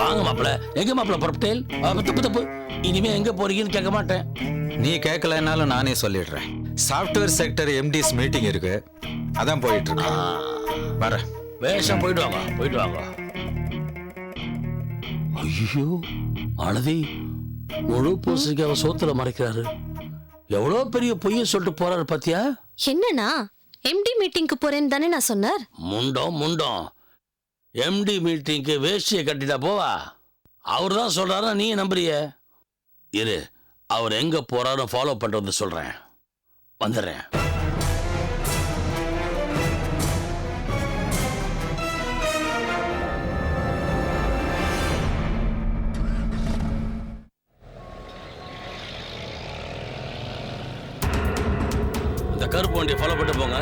வாங்க மாப்பிள. எங்க மாப்பிள புறப்பட்டேல்? தப்பு தப்பு. இனிமே எங்க போறீங்கன்னு கேட்க மாட்டேன். நீ கேட்கலனாலும் நானே சொல்லிடுறேன். சாஃப்ட்வேர் செக்டர் எம்டிஸ் மீட்டிங் இருக்கு. அதான் போயிட்டு இருக்கேன் வரேன் வேஷம் போயிட்டு வாங்க போயிட்டு வாங்க. ஐயோ அனதி முழு பூசணிக்காவை சோத்துல மறைக்கிறாரு. எவ்வளோ பெரிய பொய்ய சொல்லிட்டு போறாரு பாத்தியா? என்னண்ணா? எம்டி மீட்டிங்க்கு போறேன்னு தானே நான் சொன்னார்? முண்டம் முண்டம். எம்டி மீட்டிங்க்கு வேஷ்டியை கட்டிட்டா போவா? அவர் தான் சொல்கிறாரா நீ நம்புறிய? இரு அவர் எங்கே போகிறாரோ ஃபாலோ பண்ணுறது சொல்கிறேன் வந்துடுறேன். இந்த கருப்பு வண்டியை ஃபாலோ பண்ணிட்டு போங்க.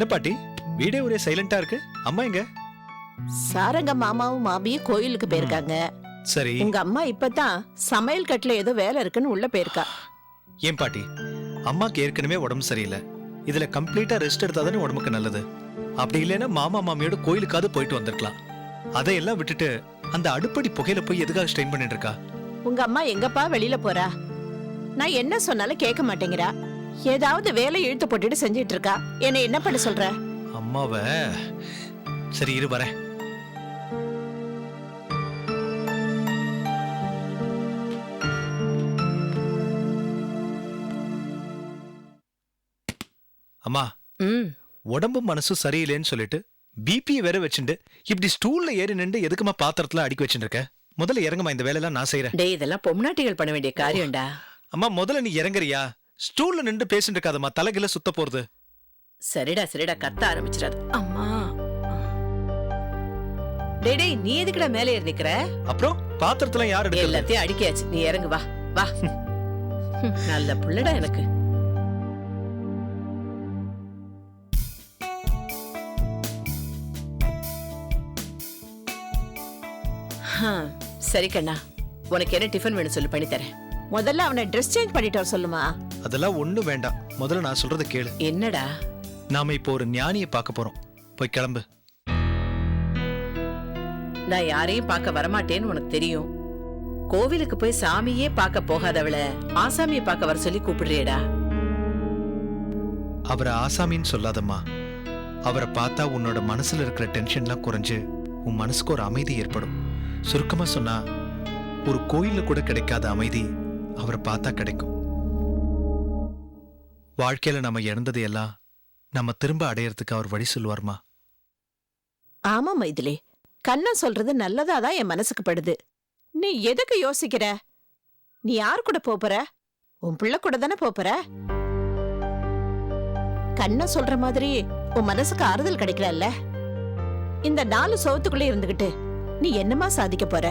என்ன பாட்டி? வீடே ஒரே சைலண்டா இருக்கு. அம்மா எங்க? சாரங்க மாமாவும் மாமியும் கோயிலுக்கு போயிருக்காங்க. சரி. உங்க அம்மா இப்பதான் சமையல் கட்டுல ஏதோ வேலை இருக்குன்னு உள்ள போயிருக்கா. ஏன் பாட்டி? அம்மாக்கு ஏற்கனவே உடம்பு சரியில்லை. இதுல கம்ப்ளீட்டா ரெஸ்ட் எடுத்தா தானே உடம்புக்கு நல்லது. அப்படி இல்லைன்னா மாமா மாமியோட கோயிலுக்காவது போயிட்டு வந்திருக்கலாம். அதையெல்லாம் விட்டுட்டு அந்த அடுப்படி புகையில போய் எதுக்காக ஸ்ட்ரெயின் பண்ணிட்டு இருக்கா? உங்க அம்மா எங்கப்பா வெளியில போறா? நான் என்ன சொன்னாலும் கேட்க மாட்டேங்கிறா. ஏதாவது வேலை இழுத்து போட்டுட்டு செஞ்சிட்டு இருக்கா? என்னை என்ன பண்ண சொல்ற? அம்மாவ சரி இரு வரேன். அம்மா ம். உடம்பு மனசு சரியில்லைன்னு சொல்லிட்டு பிபி வேற வச்சுட்டு இப்படி ஸ்டூல்ல ஏறி நின்று எதுக்குமா பாத்திரத்துல அடுக்கி வச்சுட்டு இருக்க முதல்ல இறங்குமா இந்த வேலையெல்லாம் நான் செய்யறேன் டேய் இதெல்லாம் பொம்னாட்டிகள் பண்ண வேண்டிய காரியம்டா. அம்மா முதல்ல நீ இறங்குறியா? ஸ்டூல்ல நின்று பேசிட்டு இருக்காதம்மா. தலைகில சுத்த போறது. சரிடா சரிடா. கத்த ஆரம்பிச்சிடாது. அம்மா. டேய் டேய் நீ எதுக்குடா மேலே ஏறி நிக்கிற? அப்புறம் பாத்திரத்துல யார் எடுக்கிறது? எல்லாத்தையும் அடிக்காச்சு நீ இறங்கு வா வா. நல்ல புள்ளடா எனக்கு. ஹம், சரி கண்ணா. உனக்கு என்ன டிஃபன் வேணும் சொல்லு பண்ணி தரேன் முதல்ல அவனை ட்ரெஸ் சேஞ்ச் பண்ணிட்டு வர சொல்லுமா? அதெல்லாம் ஒண்ணும் வேண்டாம். முதல்ல நான் சொல்றத கேளு. என்னடா? நாம இப்போ ஒரு ஞானியை பார்க்க போறோம். போய் கிளம்பு. நான் யாரையும் பார்க்க வரமாட்டேன்னு உனக்கு தெரியும். கோவிலுக்கு போய் சாமியே பார்க்க போகாதவள ஆசாமியை பார்க்க வர சொல்லி கூப்பிடுறியடா. அவரை ஆசாமின்னு சொல்லாதம்மா. அவரை பார்த்தா உன்னோட மனசுல இருக்கிற டென்ஷன்லாம் குறைஞ்சு உன் மனசுக்கு ஒரு அமைதி ஏற்படும். சுருக்கமா சொன்னா ஒரு கோயில்ல கூட கிடைக்காத அமைதி அவரை பார்த்தா கிடைக்கும். வாழ்க்கையில நம்ம இழந்தது எல்லாம் நம்ம திரும்ப அடையறதுக்கு அவர் வழி சொல்லுவார்மா? ஆமா மைதிலி கண்ணா சொல்றது நல்லதாதான் என் மனசுக்கு படுது. நீ எதுக்கு யோசிக்கிற? நீ யார் கூட போப் போற உன் பிள்ளை கூட தானே போற கண்ணா சொல்ற மாதிரி உன் மனசுக்கு ஆறுதல் கிடைக்கல இந்த நாலு சோத்துக்குள்ளே இருந்துகிட்டு நீ என்னமா சாதிக்க போற?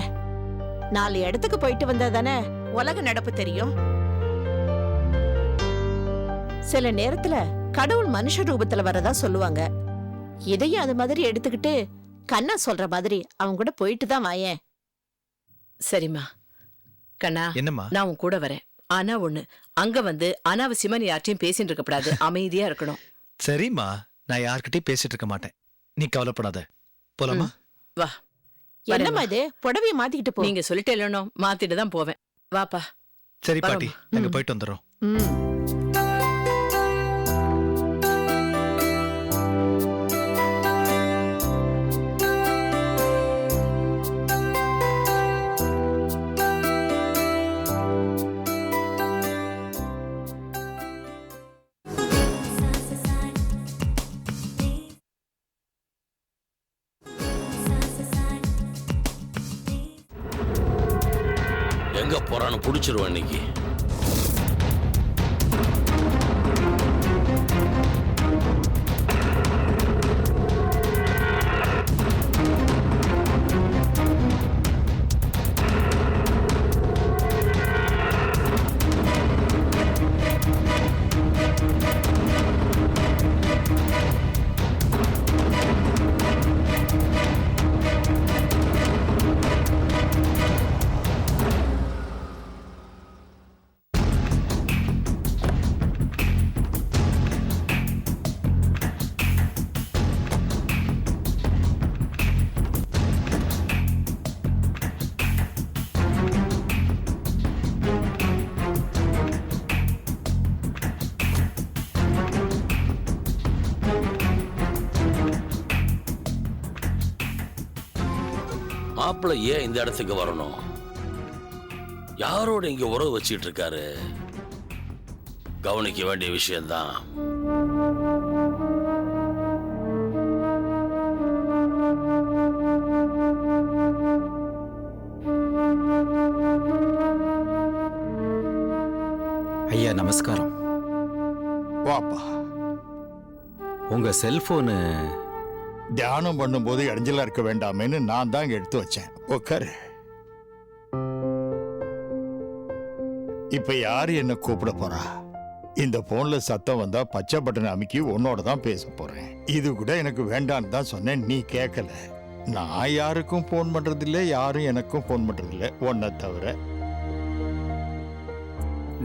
நாலு இடத்துக்கு போயிட்டு வந்தா தானே உலக நடப்பு தெரியும்? சில நேரத்துல கடவுள் மனுஷ ரூபத்துல வரதா சொல்லுவாங்க. இதையும் அது மாதிரி எடுத்துக்கிட்டு கண்ணா சொல்ற மாதிரி அவங்க கூட போயிட்டு தான் வாயேன். சரிம்மா. கண்ணா என்னம்மா? நான் உன் கூட வரேன். ஆனா ஒண்ணு அங்க வந்து அனாவசியமா நீ யார்ட்டையும் பேசிட்டு இருக்க கூடாது. அமைதியா இருக்கணும். சரிம்மா. நான் யார்கிட்டயும் பேசிட்டு இருக்க மாட்டேன். நீ கவலைப்படாத. போலாமா? வா. என்னம்மா இது? புடவைய மாத்திக்கிட்டு போ. நீங்க சொல்லிட்டு இல்லைனோ மாத்திட்டு தான் போவேன். வாப்பா. சரி பாட்டி. நாங்க ம். போயிட்டு வந்துடுறோம். போறான்னு புடிச்சிருவேன் இன்னைக்கு. மாப்பிள்ளை ஏன் இந்த இடத்துக்கு வரணும். யாரோட இங்க உறவு வச்சுட்டு இருக்காரு கவனிக்க வேண்டிய விஷயம்தான். ஐயா நமஸ்காரம். வாப்பா. உங்க செல்போனு தியானம் பண்ணும்போது இடைஞ்சலா இருக்க வேண்டாமேன்னு நான் தான் எடுத்து வச்சேன். உட்காரு இப்ப யாரு என்ன கூப்பிட போறா? இந்த போன்ல சத்தம் வந்தா பச்சை பட்டன் அமைக்கி உன்னோட தான் பேச போறேன். இது கூட எனக்கு வேண்டான்னு தான் சொன்னேன். நீ கேட்கல நான் யாருக்கும் ஃபோன் பண்றதில்ல யாரும் எனக்கும் ஃபோன் பண்றதில்ல. உன்னை தவிர.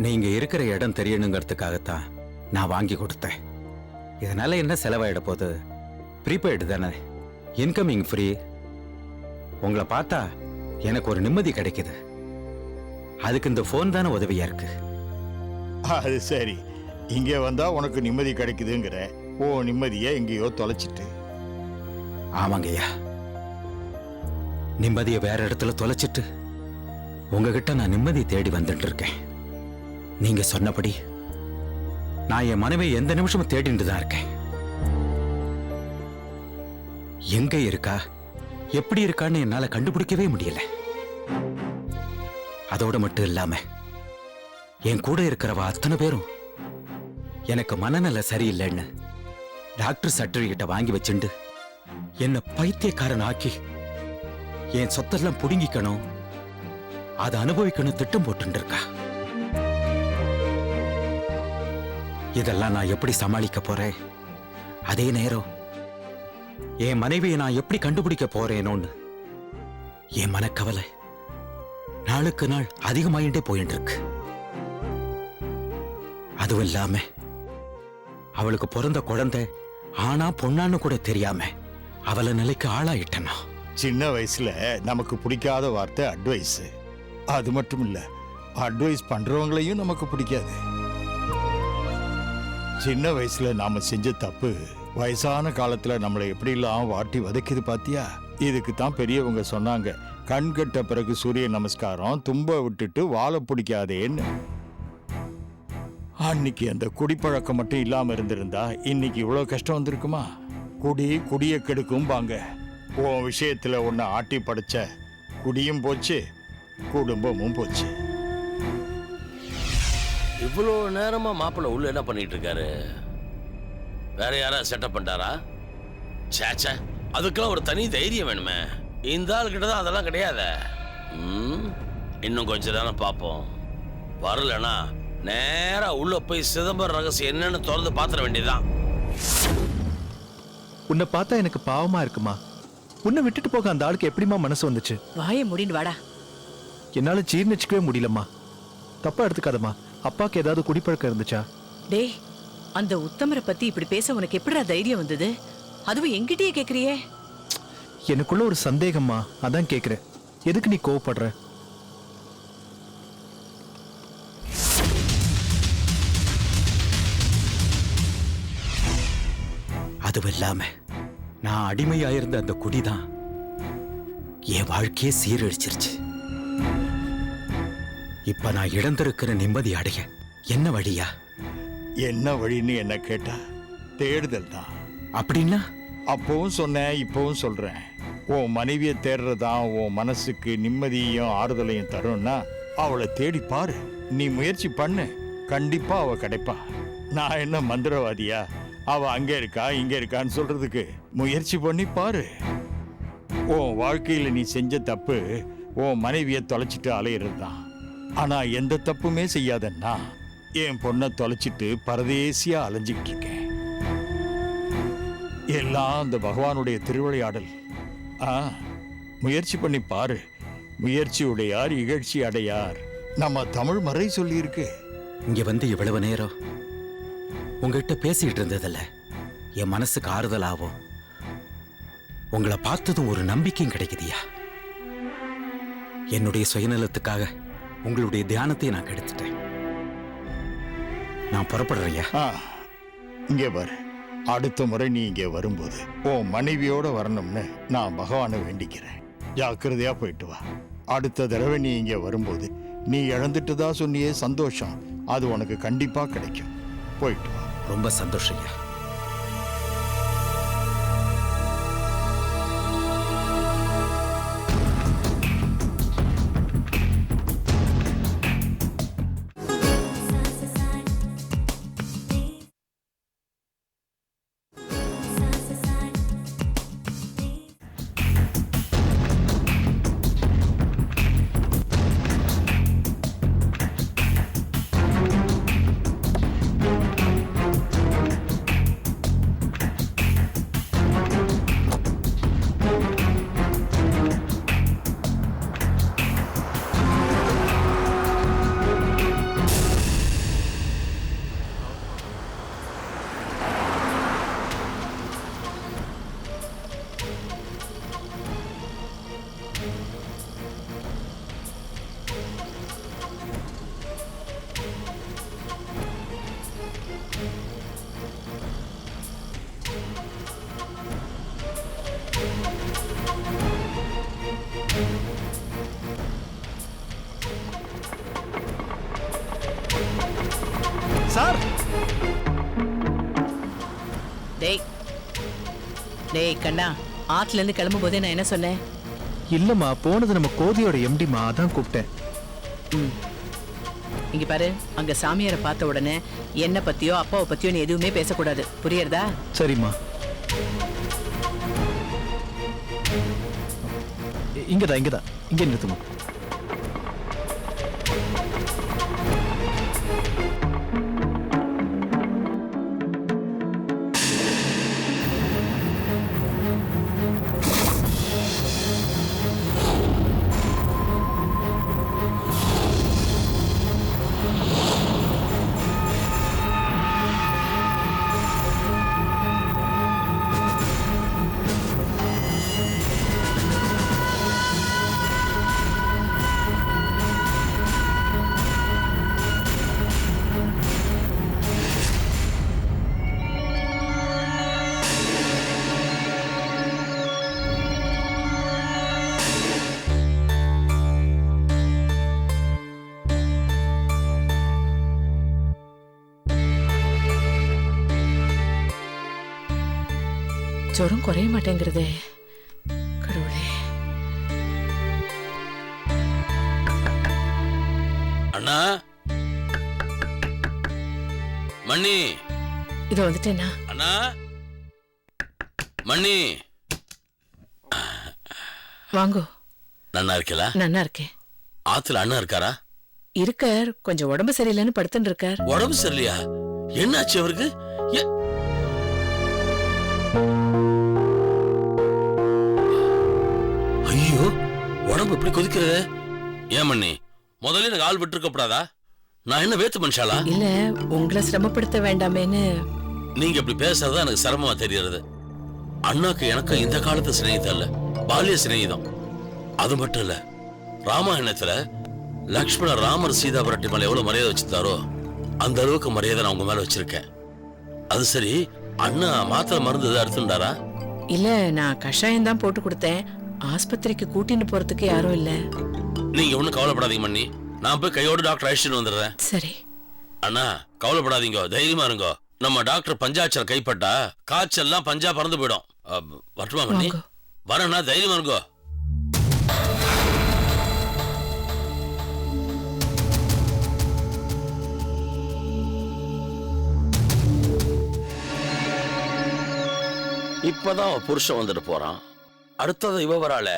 நீங்க இருக்கிற இடம் தெரியணுங்கிறதுக்காகத்தான் நான் வாங்கி கொடுத்தேன். இதனால என்ன செலவாயிட போகுது? ப்ரீபெய்டு தானே? இன்கமிங் ஃப்ரீ உங்களை பார்த்தா எனக்கு ஒரு நிம்மதி கிடைக்குது. அதுக்கு இந்த ஃபோன் தானே உதவியா இருக்கு? அது சரி. இங்க வந்தா உனக்கு நிம்மதி கிடைக்குதுங்கிற. ஓ நிம்மதியை எங்கேயோ தொலைச்சிட்டு. ஆமாங்கய்யா நிம்மதியை வேற இடத்துல தொலைச்சிட்டு உங்ககிட்ட நான் நிம்மதி தேடி வந்துட்டு இருக்கேன். நீங்க சொன்னபடி நான் என் மனைவி எந்த நிமிஷமும் தேடிட்டு தான் இருக்கேன். எங்க இருக்கா? எப்படி இருக்கான்னு என்னால கண்டுபிடிக்கவே முடியல. அதோட மட்டும் இல்லாம என் கூட இருக்கிறவ அத்தனை பேரும் எனக்கு மனநல சரியில்லைன்னு டாக்டர் சர்டிபிகேட்டை வாங்கி வச்சுண்டு என்ன பைத்தியக்காரன் ஆக்கி என் சொத்தெல்லாம் புடுங்கிக்கணும் அதை அனுபவிக்கணும் திட்டம் போட்டு இருக்கா இதெல்லாம் நான் எப்படி சமாளிக்க போறேன்? அதே நேரம் என் மனைவியை நான் எப்படி கண்டுபிடிக்க போறேனோன்னு. என் மனக்கவலை நாளுக்கு நாள் அதிகமாயிட்டே போயிட்டு இருக்கு அதுவும் இல்லாம அவளுக்கு பிறந்த குழந்தை ஆனா பொண்ணான்னு கூட தெரியாம அவளை நிலைக்கு ஆளாயிட்டனா சின்ன வயசுல நமக்கு பிடிக்காத வார்த்தை அட்வைஸ் அது மட்டும் இல்ல அட்வைஸ் பண்றவங்களையும் நமக்கு பிடிக்காது. சின்ன வயசுல நாம செஞ்ச தப்பு வயசான காலத்துல நம்மளை எப்படிலாம் வாட்டி வதைக்குது பாத்தியா? இதுக்கு தான் பெரியவங்க சொன்னாங்க. கண் கெட்ட பிறகு சூரிய நமஸ்காரம் தும்ப விட்டுட்டு வாழை பிடிக்காதேன்னு. அன்னைக்கு அந்த குடிப்பழக்கம் மட்டும் இல்லாம இருந்திருந்தா இன்னைக்கு இவ்வளவு கஷ்டம் வந்திருக்குமா? குடி குடிய கெடுக்கும்பாங்க. உன் விஷயத்துல உன்னை ஆட்டி படைச்ச குடியும் போச்சு குடும்பமும் போச்சு. இவ்வளோ நேரமா மாப்பிள்ளை உள்ள என்ன பண்ணிட்டு இருக்காரு? வேற யாரா செட்டப் பண்ணிட்டாரா? சேச்சே அதுக்கெல்லாம் ஒரு தனி தைரியம் வேணுமே. இந்த ஆள் கிட்ட தான் அதெல்லாம் கிடையாதே. ம், இன்னும் கொஞ்ச நேரம் பார்ப்போம். வரலனா நேரா உள்ள போய் சிதம்பரம் ரகசியம் என்னன்னு திறந்து பாத்திர வேண்டியதுதான். உன்னை பார்த்தா எனக்கு பாவமா இருக்குமா? உன்னை விட்டுட்டு போக அந்த ஆளுக்கு எப்படிம்மா மனசு வந்துச்சு? வாயை முடின்னு வாடா. என்னால ஜீர்ணிச்சுக்கவே முடியலம்மா. தப்பா எடுத்துக்காதம்மா. அப்பாக்கு ஏதாவது குடிப்பழக்கம் இருந்துச்சா? டேய் அந்த உத்தமரை பத்தி இப்படி பேச உனக்கு எப்படிடா தைரியம் வந்தது? அதுவும் என்கிட்டயே கேக்குறியே? எனக்குள்ள ஒரு சந்தேகம்மா அதான் கேக்குறேன். எதுக்கு நீ கோவப்படுற? அதுவும் இல்லாம நான் அடிமையாயிருந்த அந்த குடிதான் என் வாழ்க்கையே சீரழிச்சிருச்சு. இப்ப நான் இழந்திருக்கிற நிம்மதி அடைய என்ன வழியா? என்ன வழின்னு என்ன கேட்டா? தேடுதல் தான். அப்படின்னா? அப்பவும் சொன்னேன் இப்பவும் சொல்றேன். உன் மனைவியை தேடுறதான் உன் மனசுக்கு நிம்மதியையும் ஆறுதலையும் தரும்னா அவளை தேடி பாரு. நீ முயற்சி பண்ணு. கண்டிப்பா அவ கிடைப்பா. நான் என்ன மந்திரவாதியா? அவ அங்க இருக்கா இங்க இருக்கான்னு சொல்றதுக்கு முயற்சி பண்ணி பாரு. உன் வாழ்க்கையில நீ செஞ்ச தப்பு உன் மனைவியை தொலைச்சிட்டு அலையிறது தான் ஆனா எந்த தப்புமே செய்யாதன்னா என் பொண்ணை தொலைச்சிட்டு பரதேசியா அலைஞ்சிக்கிட்டு இருக்கேன். எல்லாம் அந்த பகவானுடைய திருவிளையாடல். ஆ முயற்சி பண்ணி பாரு. முயற்சி உடையார் இகழ்ச்சி அடையார். நம்ம தமிழ் மறை சொல்லியிருக்கு. இங்க வந்து இவ்வளவு நேரம் உங்ககிட்ட பேசிட்டு இருந்ததில்ல. என் மனசுக்கு ஆறுதலாகும் உங்களை பார்த்ததும் ஒரு நம்பிக்கையும் கிடைக்குதியா? என்னுடைய சுயநலத்துக்காக உங்களுடைய தியானத்தை நான் கெடுத்துட்டேன். நான் புறப்படுறேயா இங்கே பாரு. அடுத்த முறை நீ இங்கே வரும்போது உன் மனைவியோட வரணும்னு நான் பகவானை வேண்டிக்கிறேன். ஜாக்கிரதையா போயிட்டு வா. அடுத்த தடவை நீ இங்க வரும்போது நீ இழந்துட்டதா சொன்னியே சந்தோஷம். அது உனக்கு கண்டிப்பா கிடைக்கும். போயிட்டு வா. ரொம்ப சந்தோஷம் ஐயா சார்? டேய். டேய் கண்ணா ஆத்துல இருந்து கிளம்பும் போதே நான் என்ன சொன்னேன்? இல்லம்மா போனது நம்ம கோதியோட எம்டிமா அதான் கூப்பிட்டேன். இங்க பாரு அங்க சாமியாரை பார்த்த உடனே என்ன பத்தியோ அப்பாவை பத்தியோ நீ எதுவுமே பேசக்கூடாது. புரியுறதா? சரிம்மா. இங்கதான் இங்கதான். இங்க நிறுத்துமா ஜுரம் குறைய மாட்டேங்கிறதே. கடவுளே. அண்ணா. மணி இது வந்துட்டேனா அண்ணா. மணி வாங்கோ. நன்னா இருக்கல நன்னா இருக்கேன். ஆத்துல அண்ணா இருக்காரா? இருக்கார். கொஞ்சம் உடம்பு சரியில்லைன்னு படுத்துட்டு இருக்கார். உடம்பு சரியில்லையா? என்னாச்சு அவருக்கு? ஐயோ உடம்பு இப்படி கொதிக்கிறது. ஏன் மண்ணி முதல்ல எனக்கு ஆள் விட்டு கூடாதா நான் என்ன வேத்து மனுஷாலா இல்ல உங்களை சிரமப்படுத்த வேண்டாமேன்னு. நீங்க இப்படி பேசுறது எனக்கு சிரமமா தெரியறது அண்ணாக்கு எனக்கு இந்த காலத்து சிநேகிதம் இல்ல பால்ய சிநேகிதம். அது மட்டும் இல்ல ராமாயணத்துல லக்ஷ்மண ராமர் சீதா பிராட்டி மேல எவ்வளவு மரியாதை வச்சிருந்தாரோ அந்த அளவுக்கு மரியாதை நான் உங்க மேல வச்சிருக்கேன். அது சரி அண்ணா மாத்திரை மருந்து எதாவது எடுத்துட்டாரா இல்ல நான் கஷாயம் தான் போட்டு கொடுத்தேன். ஆஸ்பத்திரிக்கு கூட்டிட்டு போறதுக்கு யாரும் இல்ல. நீங்க ஒண்ணும் கவலைப்படாதீங்க மண்ணி நான் போய் கையோட டாக்டர் அழைச்சிட்டு வந்துடுறேன். சரி. அண்ணா கவலைப்படாதீங்க. தைரியமா இருங்கோ. நம்ம டாக்டர் பஞ்சாட்சர கைப்பட்டா காய்ச்சல்லாம் பஞ்சா பறந்து போயிடும். வரட்டுமா மண்ணி. வரேண்ணா தைரியமா இருங்கோ. இப்பதான் புருஷன் வந்துட்டு போறான். அடுத்தது இவ வராள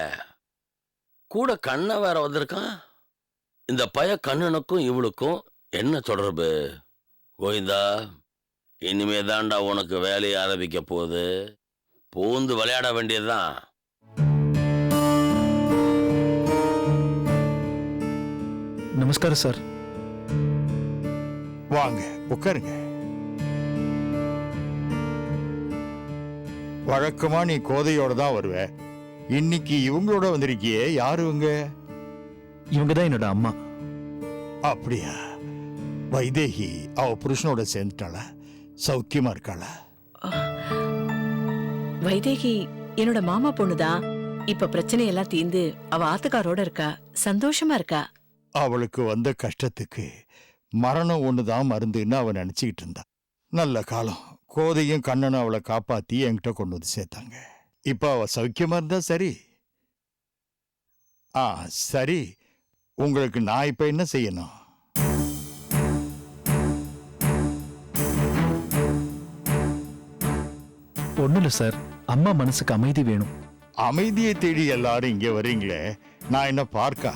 கூட கண்ண வேற வந்திருக்கான். இந்த பய கண்ணனுக்கும் இவளுக்கும் என்ன தொடர்பு? கோவிந்தா இனிமே தான்டா உனக்கு வேலையை ஆரம்பிக்க போகுது. பூந்து விளையாட வேண்டியதுதான். நமஸ்காரம் சார். வாங்க உட்காருங்க. வழக்கமா நீ கோதையோட தான் வருவ. இன்னைக்கு இவங்களோட வந்திருக்கியே யாரு இவங்க? இவங்க தான் என்னோட அம்மா. அப்படியா? வைதேகி அவ புருஷனோட சேர்ந்துட்டாளா? சௌக்கியமா இருக்காளா? வைதேகி என்னோட மாமா பொண்ணுதான் இப்ப பிரச்சனை எல்லாம் தீந்து அவ ஆத்துக்காரோட இருக்கா? சந்தோஷமா இருக்கா? அவளுக்கு வந்த கஷ்டத்துக்கு மரணம் ஒண்ணுதான் மருந்துன்னு அவ நினைச்சுக்கிட்டு இருந்தா. நல்ல காலம். கோதையும் கண்ணனும் அவளை காப்பாத்தி என்கிட்ட கொண்டு வந்து சேர்த்தாங்க. இப்ப அவ சௌக்கியமா இருந்தா சரி. ஆ சரி. உங்களுக்கு நான் இப்ப என்ன செய்யணும்? ஒண்ணும் இல்ல சார். அம்மா மனசுக்கு அமைதி வேணும். அமைதியை தேடி எல்லாரும் இங்க வர்றீங்களே. நான் என்ன பார்க்கா?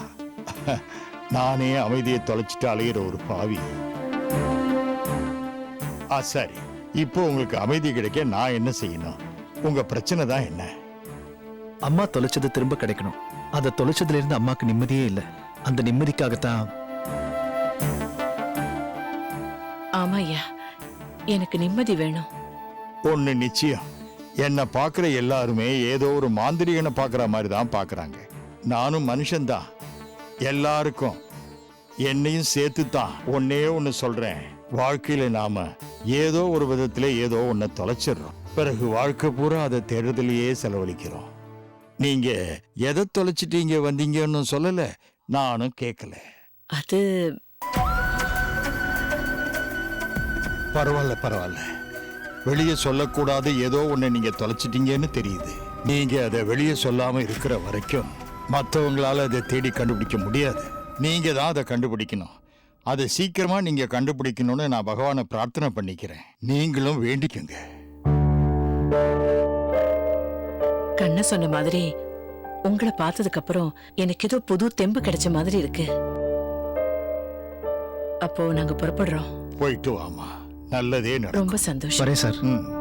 நானே அமைதியை தொலைச்சிட்டு அலையிற ஒரு பாவி. ஆ சரி. இப்போ உங்களுக்கு அமைதி கிடைக்க நான் என்ன செய்யணும்? உங்க பிரச்சனை தான் என்ன? அம்மா தொலைச்சது திரும்ப கிடைக்கணும். அதை தொலைச்சதுல இருந்து அம்மாக்கு நிம்மதியே இல்ல. அந்த நிம்மதிக்காகத்தான். ஆமா ஐயா எனக்கு நிம்மதி வேணும். ஒண்ணு நிச்சயம். என்னை பார்க்குற எல்லாருமே ஏதோ ஒரு மாந்திரிகனை பார்க்குற மாதிரி தான் பார்க்குறாங்க. நானும் மனுஷன்தான். எல்லாருக்கும். என்னையும் சேர்த்து தான் ஒன்னே ஒன்று சொல்றேன். வாழ்க்கையில நாம ஏதோ ஒரு விதத்துல ஏதோ ஒன்றை தொலைச்சிடுறோம். பிறகு வாழ்க்கை பூரா அதை தேடுதலையே செலவழிக்கிறோம். நீங்க எதை தொலைச்சிட்டீங்க வந்தீங்கன்னு சொல்லல நானும் கேட்கல அது பரவாயில்ல பரவாயில்ல. வெளியே சொல்லக்கூடாது ஏதோ ஒண்ணு நீங்க தொலைச்சிட்டீங்கன்னு தெரியுது. நீங்க அதை வெளியே சொல்லாம இருக்கிற வரைக்கும் மற்றவங்களால அதை தேடி கண்டுபிடிக்க முடியாது. நீங்க தான் அதை கண்டுபிடிக்கணும். அதை சீக்கிரமா நீங்க கண்டுபிடிக்கணும்னு நான் பகவானை பிரார்த்தனை பண்ணிக்கிறேன். நீங்களும் வேண்டிக்கங்க. கண்ண சொன்ன மாதிரி உங்களை பார்த்ததுக்கு அப்புறம் எனக்கு ஏதோ புது தெம்பு கிடைச்ச மாதிரி இருக்கு. அப்போ நாங்க புறப்படுறோம். போயிட்டு வாமா நல்லதே நடக்கும். ரொம்ப சந்தோஷம். வரேன் சார். ம்.